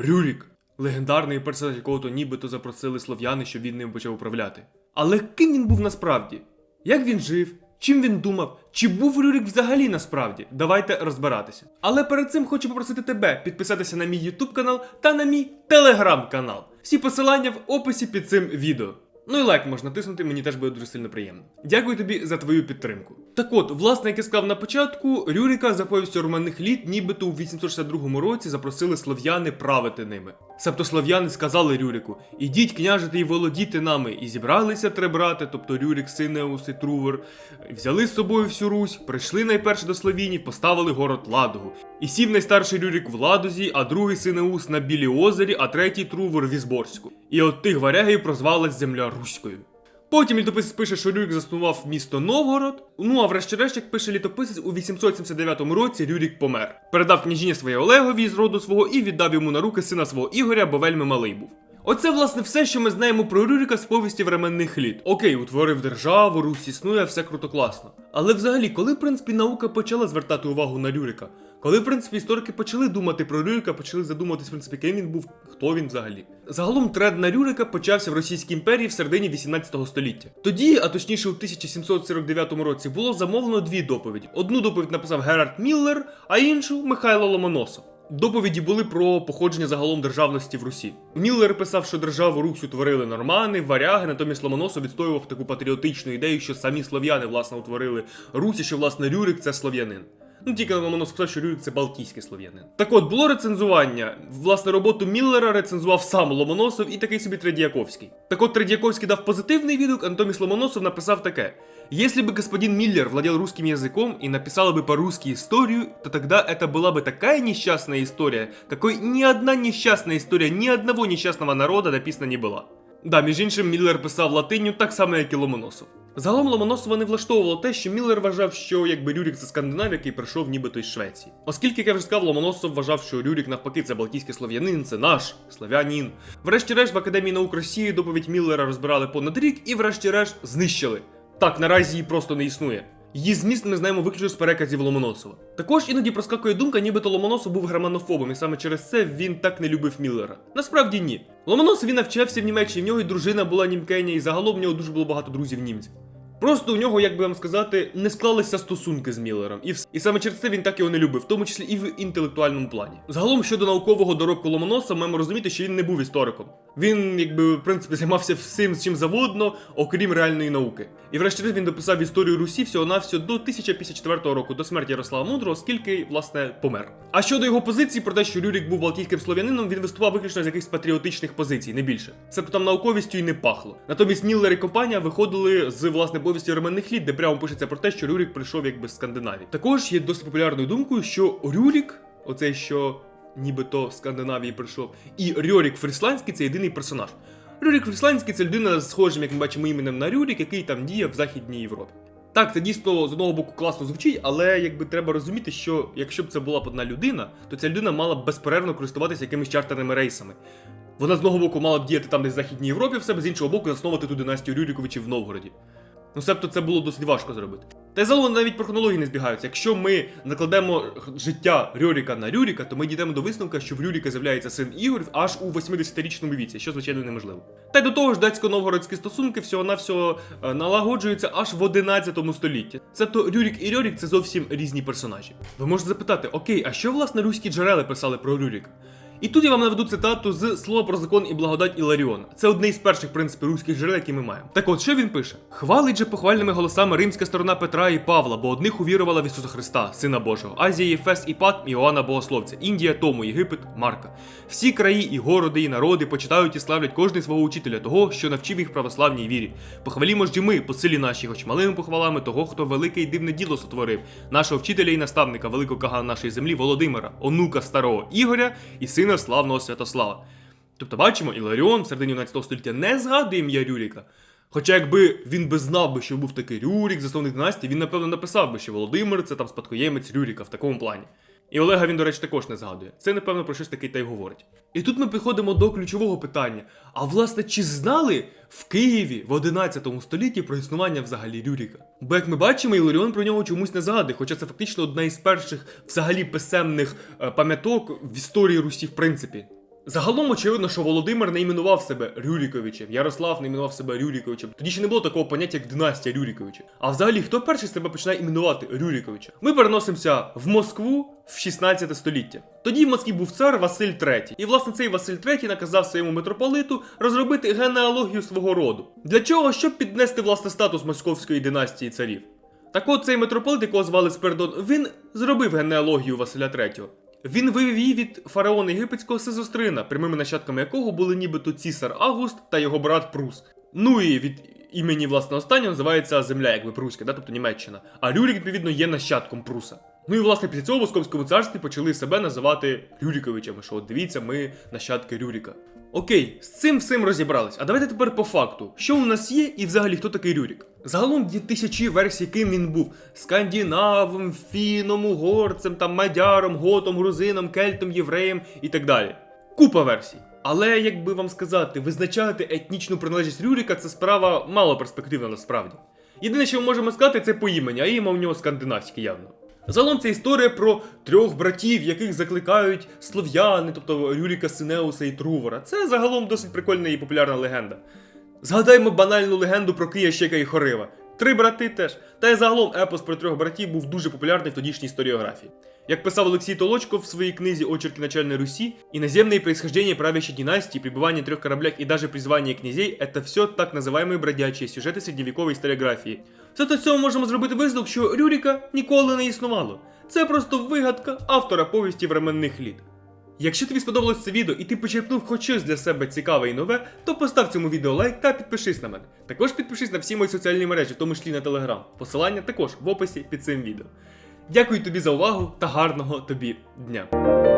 Рюрік, легендарний персонаж, якого то нібито запросили слов'яни, щоб він ним почав управляти. Але ким він був насправді? Як він жив? Чим він думав? Чи був Рюрік взагалі насправді? Давайте розбиратися. Але перед цим хочу попросити тебе підписатися на мій YouTube канал та на мій телеграм-канал. Всі посилання в описі під цим відео. Ну і лайк можна тиснути, мені теж буде дуже сильно приємно. Дякую тобі за твою підтримку. Так от, власне, як я сказав на початку, Рюріка за повістю романних літ, нібито у 862 році запросили слов'яни правити ними. Себто слов'яни сказали Рюрику: ідіть княжити і володіти нами. І зібралися три брати, тобто Рюрік, Синеус і Трувор, взяли з собою всю Русь, прийшли найперше до Словінів, поставили город Ладогу. І сів найстарший Рюрік в Ладозі, а другий Синеус на Білій озері, а третій Трувор в Ізборську. І от тих варягів прозвалась земля Руською. Потім літописець пише, що Рюрік заснував місто Новгород. Ну а врешті-решт, як пише літописець, у 879 році Рюрік помер. Передав княжіння своє Олегові з роду свого і віддав йому на руки сина свого Ігоря, бо вельми малий був. Оце, власне, все, що ми знаємо про Рюріка з повісті временних літ. Окей, утворив державу, Русь існує, все круто класно. Але взагалі, коли, в принципі, наука почала звертати увагу на Рюрика? Коли, в принципі, історики почали думати про Рюрика, почали задумуватись, в принципі, ким він був, хто він взагалі. Загалом тренд на Рюрика почався в Російській імперії в середині 18 століття. Тоді, а точніше у 1749 році, було замовлено дві доповіді. Одну доповідь написав Герард Міллер, а іншу Михайло Ломоносов. Доповіді були про походження загалом державності в Русі. Міллер писав, що державу Русь утворили нормани, варяги, натомість Ломоносов відстоював таку патріотичну ідею, що самі слов'яни власне утворили Русь, і що власне Рюрик це слов'янин. Ну тільки Ломоносов сказав, що Рюрик це балтійський слов'янин. Так от було рецензування. Власне, роботу Міллера рецензував сам Ломоносов і такий собі Тредіаковський. Так от Тредіаковський дав позитивний відгук, а натомість Ломоносов написав таке: Если бы господин Миллер владел русским языком и написал бы по-русски историю, то тогда это была бы такая несчастная история, какой ни одна несчастная история ни одного несчастного народа написана не була. Да, між іншим, Міллер писав латиню так само, як і Ломоносов. Загалом Ломоносова не влаштовувало те, що Міллер вважав, що якби Рюрік це скандинав, який прийшов нібито із Швеції. Оскільки, як я вже сказав, Ломоносов вважав, що Рюрік навпаки це балтійський слов'янин, це наш славянин. Врешті-решт в Академії наук Росії доповідь Міллера розбирали понад рік і, врешті-решт, знищили. Так, наразі її просто не існує. Її зміст ми знаємо виключно з переказів Ломоносова. Також іноді проскакує думка, нібито Ломоносов був германофобом, і саме через це він так не любив Міллера. Насправді ні. Ломоносов він навчався в Німеччині, в нього і дружина була німкеня, і загалом в нього дуже було багато друзів німців. Просто у нього, як би вам сказати, не склалися стосунки з Міллером, і вс- і саме через це він так його не любив, в тому числі і в інтелектуальному плані. Загалом щодо наукового доробку Ломоносова, маємо розуміти, що він не був істориком. Він, якби, в принципі, займався всім, з чим завгодно, окрім реальної науки. І врешті-решт він дописав історію Русі всього навсього до 1054 року, до смерті Ярослава Мудрого, оскільки, власне, помер. А щодо його позиції про те, що Рюрік був балтійським слов'янином, він виступав виключно з якихось патріотичних позицій, не більше. Себто там науковістю і не пахло. Натомість Міллер і компанія виходили з власне повісті ременних літ, де прямо пишеться про те, що Рюрік прийшов якби з Скандинавії. Також є досить популярною думкою, що Рюрік, оцей що нібито з Скандинавії прийшов, і Рьорік Фрісландський це єдиний персонаж. Рюрік Фрісландський це людина з схожим, як ми бачимо, іменем на Рюрік, який там діє в Західній Європі. Так, це дійсно з одного боку класно звучить, але якби треба розуміти, що якщо б це була б одна людина, то ця людина мала б безперервно користуватися якимись чартерними рейсами. Вона з одного боку мала б діяти там десь в Західній Європі, в себе з іншого боку засновувати ту династію Рюріковичів в Новгороді. Ну, себто це було досить важко зробити. Та й загалом навіть про хронології не збігаються. Якщо ми накладемо життя Рюріка на Рюріка, то ми дійдемо до висновка, що в Рюріка з'являється син Ігор аж у 80-річному віці, що звичайно неможливо. Та й до того ж, датсько-новгородські стосунки всього-навсього е, налагоджуються аж в 11 столітті. Себто Рюрік і Рьорік це зовсім різні персонажі. Ви можете запитати, окей, а що власне руські джерела писали про Рюріка? І тут я вам наведу цитату з слова про закон і благодать Іларіона. Це одне із перших принципів руських джерел, які ми маємо. Так от, що він пише? Хвалить же похвальними голосами римська сторона Петра і Павла, бо одних увірувала в Ісуса Христа, Сина Божого, Азія, Єфес і Пат, Іоанна Богословця, Індія, Тому, Єгипет, Марка. Всі краї, і городи, і народи почитають і славлять кожний свого учителя, того, що навчив їх православній вірі. Похвалімо ж і ми, по силі нашій, хоч малими похвалами того, хто велике й дивне діло сотворив, нашого вчителя і наставника, великого кагана нашої землі Володимира, онука старого Ігоря і сина славного Святослава. Тобто бачимо, Іларіон в середині 11 століття не згадує ім'я Рюріка. Хоча якби він би знав би, що був такий Рюрік, засновник династії, він напевно написав би, що Володимир це там спадкоємець Рюріка в такому плані. І Олега він, до речі, також не згадує. Це, напевно, про щось таке та й говорить. І тут ми приходимо до ключового питання: а власне, чи знали в Києві в 11 столітті про існування взагалі Рюріка? Бо як ми бачимо, Іларіон про нього чомусь не згадує, хоча це фактично одна із перших взагалі писемних е, пам'яток в історії Русі, в принципі. Загалом очевидно, що Володимир не іменував себе Рюріковичем, Ярослав не іменував себе Рюріковичем. Тоді ще не було такого поняття, як династія Рюріковичів. А взагалі, хто перший себе починає іменувати Рюріковичем? Ми переносимося в Москву в 16 століття. Тоді в Москві був цар Василь III. І власне цей Василь III наказав своєму митрополиту розробити генеалогію свого роду. Для чого? Щоб піднести власне статус московської династії царів. Так от цей митрополит, якого звали Спердон, він зробив генеалогію Василя III. Він вивів її від фараона єгипетського Сезострина, прямими нащадками якого були нібито цісар Август та його брат Прус. Ну і від імені власне останнього називається земля, якби Пруська, да, тобто Німеччина. А Рюрік, відповідно, є нащадком Пруса. Ну і власне після цього в Московському царстві почали себе називати Рюріковичами, що от дивіться, ми нащадки Рюріка. Окей, з цим всім розібрались. А давайте тепер по факту, що у нас є і взагалі хто такий Рюрік. Загалом є тисячі версій, ким він був: скандинавом, фіном, угорцем, там мадяром, готом, грузином, кельтом, євреєм і так далі. Купа версій. Але як би вам сказати, визначати етнічну приналежність Рюріка це справа мало перспективна насправді. Єдине, що ми можемо сказати, це по імені, а ім'я у нього скандинавське явно. Загалом це історія про трьох братів, яких закликають слов'яни, тобто Рюріка Синеуса і Трувора. Це загалом досить прикольна і популярна легенда. Згадаймо банальну легенду про Кия Щека і Хорива. Три брати теж. Та й загалом епос про трьох братів був дуже популярний в тодішній історіографії. Як писав Олексій Толочко в своей книзе «Очерки начальной Руси», иноземные происхождения правящей династии, пребывание в трех кораблях и даже призвание князей – это все так называемые бродячие сюжети средневекової історіографії. Все до цього можемо зробити висновок, що Рюріка ніколи не існувало. Це просто вигадка автора повісті временних літ. Якщо тобі сподобалось це відео і ти почерпнув хоч щось для себе цікаве і нове, то постав цьому відео лайк та підпишись на мене. Також підпишись на всі мої соціальні мережі, в тому числі на телеграм. Посилання також в описі під цим відео. Дякую тобі за увагу та гарного тобі дня.